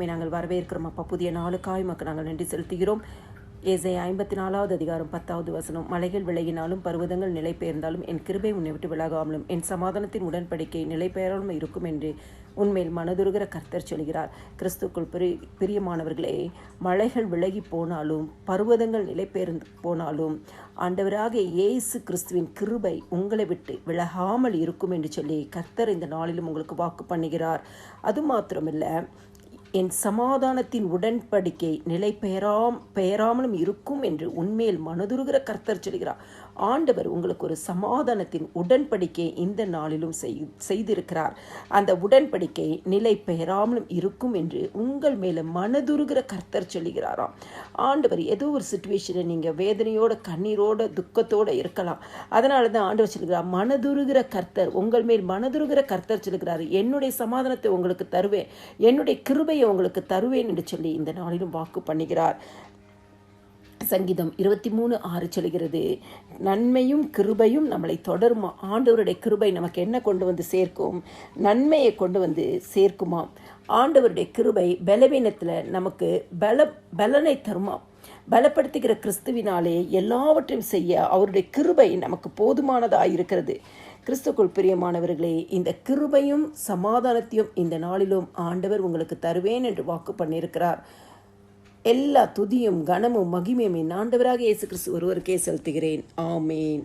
உண்மை நாங்கள் வரவேற்கிறோம். அப்பா புதிய நாளுக்காய் மக்கள் நாங்கள் நன்றி செலுத்துகிறோம். ஏசை ஐம்பத்தி நாலாவது அதிகாரம் பத்தாவது வசனம். மலைகள் விலகினாலும் பர்வதங்கள் நிலை பெயர்ந்தாலும் என் கிருபை உன்னை விட்டு விலகாமலும் என் சமாதானத்தின் உடன்படிக்கை நிலை பெயராலும் இருக்கும் என்று உண்மையில் மனதுருகிற கர்த்தர் சொல்கிறார். கிறிஸ்துக்குள் பிரி பிரியமானவர்களே மலைகள் விலகி போனாலும் பர்வதங்கள் நிலை பெயர்ந்து போனாலும் ஆண்டவராக இயேசு கிறிஸ்துவின் கிருபை உங்களை விட்டு விலகாமல் இருக்கும் என்று சொல்லி கர்த்தர் இந்த நாளிலும் உங்களுக்கு வாக்கு பண்ணுகிறார். அது மாத்திரமில்லை என் சமாதானத்தின் உடன்படிக்கை நிலை பெயராம் பெயராமலும் இருக்கும் என்று உண்மையில் மனதுருகிற கர்த்தர் சொல்கிறார். ஆண்டவர் உங்களுக்கு ஒரு சமாதானத்தின் உடன்படிக்கை இந்த நாளிலும் செய் செய்திருக்கிறார். அந்த உடன்படிக்கை நிலை பெயராமலும் இருக்கும் என்று உங்கள் மேலே மனதுருகிற கர்த்தர் சொல்லுகிறாராம் ஆண்டவர் ஏதோ ஒரு சுச்சுவேஷனை நீங்கள் வேதனையோட கண்ணீரோட துக்கத்தோட இருக்கலாம். அதனால தான் ஆண்டவர் சொல்கிறார் மனதுருகிற கர்த்தர் உங்கள் மேல் மனதுருகிற கர்த்தர் சொல்கிறார் என்னுடைய சமாதானத்தை உங்களுக்கு தருவேன் என்னுடைய கிருபை கிருபையை உங்களுக்கு தருவேன் என்று சொல்லி இந்த நாளிலும் வாக்கு பண்ணுகிறார். சங்கீதம் இருபத்தி மூணு ஆறு சொல்கிறது நன்மையும் கிருபையும் நம்மளை தொடருமா? ஆண்டவருடைய கிருபை நமக்கு என்ன கொண்டு வந்து சேர்க்கும்? நன்மையை கொண்டு வந்து சேர்க்குமாம் ஆண்டவருடைய கிருபை பலவீனத்தில் நமக்கு பல பலனை தருமாம் பலப்படுத்துகிற கிறிஸ்துவினாலே எல்லாவற்றையும் செய்ய அவருடைய கிருபை நமக்கு போதுமானதாக இருக்கிறது கிறிஸ்துக்குள் பிரியமானவர்களே இந்த கிருபையும் சமாதானத்தையும் இந்த நாளிலும் ஆண்டவர் உங்களுக்கு தருவேன் என்று வாக்கு பண்ணியிருக்கிறார். எல்லா துதியும் கனமும் மகிமையும் என் ஆண்டவராக இயேசு கிறிஸ்து ஒருவருக்கே செலுத்துகிறேன். ஆமேன்.